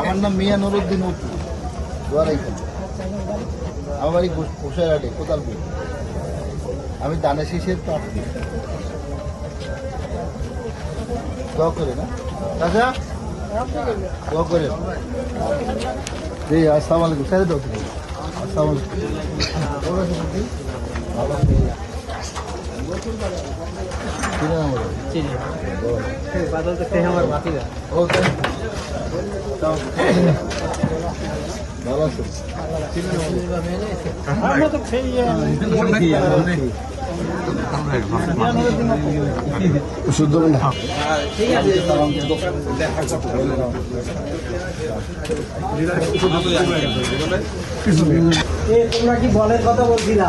আমার নাম মিয়া নুরুদ্দিন উত্তু দোয়ারাইখান আমার বাড়ি ঘোষাইহাটে কোতালপুর আমি দানে শীষের প্রার্থী। দোয়া করে না দোয়া করে আলাইকুম। স্যার তুমি আসসালামু আলাইকুম। আছি। কি নাম আমার? ও, তাই? তাও। ভালো আছেন? কি নাম আমার? শুদ্ধ তোমরা কি বলের কথা বলছিলা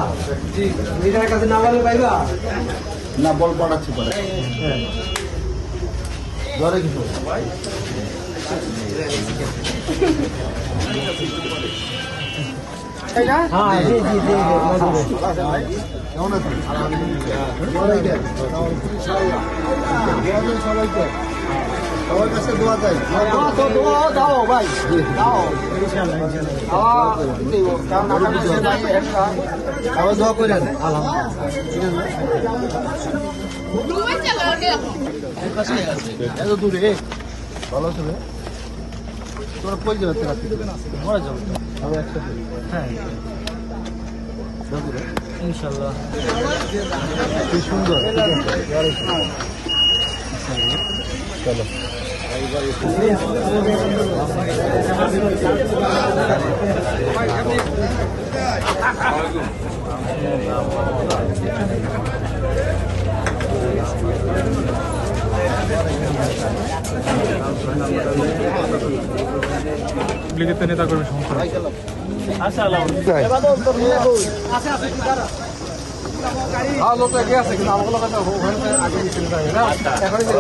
লিডারের কাছে না বলে পাইবা না বল পাঠাচ্ছি পরে ধরে কিছু হ্যাঁ জি জি জি কেমন আছেন সবাইকে সবাইকে সবার কাছে দোয়া চাই দাও ভাই দাও আবার দোয়া করেন এত দূরে ভালো আছে রে তোমরা কই যাবে রাত্রি মরে যাব আমরা একসাথে। হ্যাঁ। ইনশাল্লাহ। কি সুন্দর। চলো। লিখিত নেতা কর্মী সংস্থা আচ্ছা।